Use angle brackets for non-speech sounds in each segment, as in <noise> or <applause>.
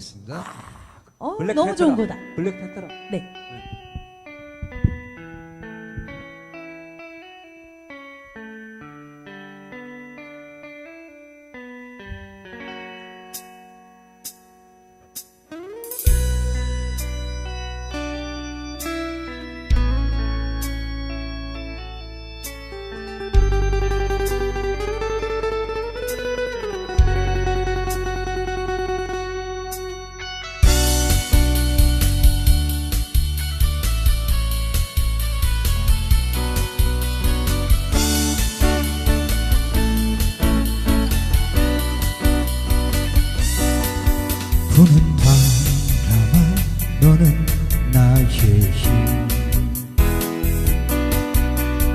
하겠습니다. 아, 어, 너무 좋은 거다. 블랙 판테라. 네. 네. 부는 바람아 너는 나의 힘.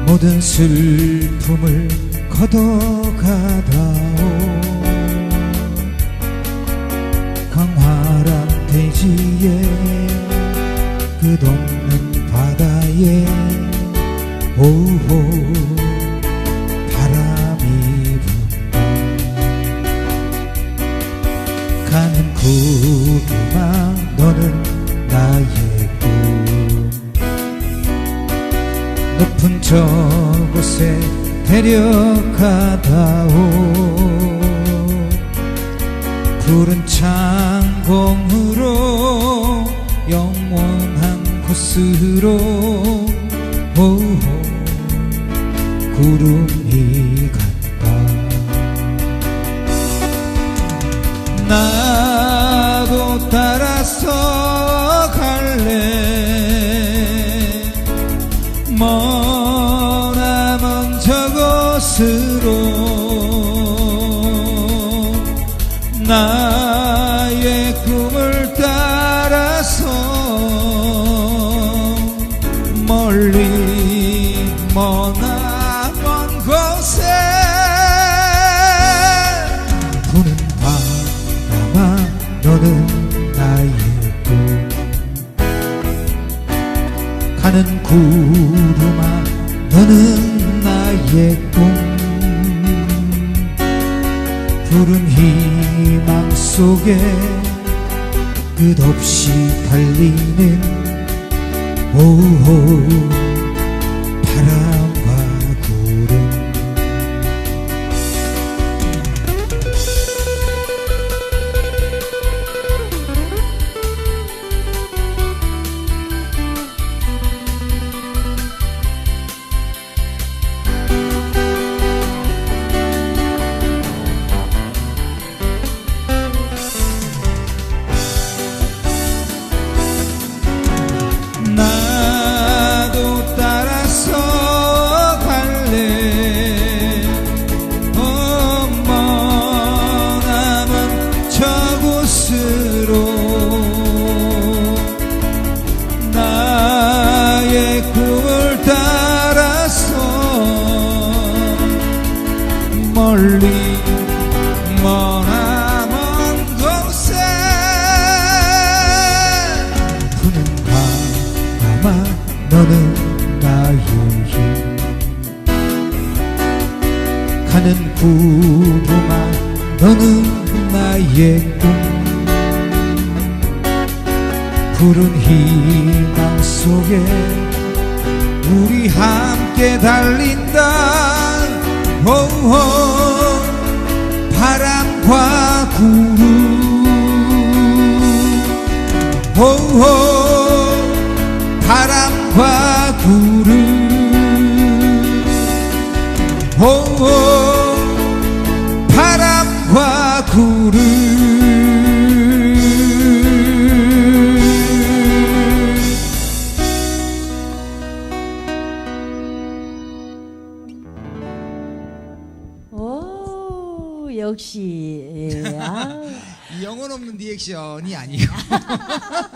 모든 슬픔을 걷어가다오. 강화란 대지에 구름아 너는 나의 꿈 높은 저곳에 데려가다오. 푸른 창공으로 영원한 곳으로 나의 꿈을 따라서 멀리 머나먼 곳에 부는 바람아 너는 나의 꿈. 가는 구름아 너는 나의 꿈 속에 끝없이 달리는 오호 멀리 머나먼 곳에 부는 바람아 너는 나의 힘 가는 구름아 너는 나의 꿈. 푸른 희망 속에 우리 함께 달린다. 오호 구름 오호 바람과 구름 오, 역시. 예. <laughs> 아. 영혼 없는 리액션이 아니고 <laughs>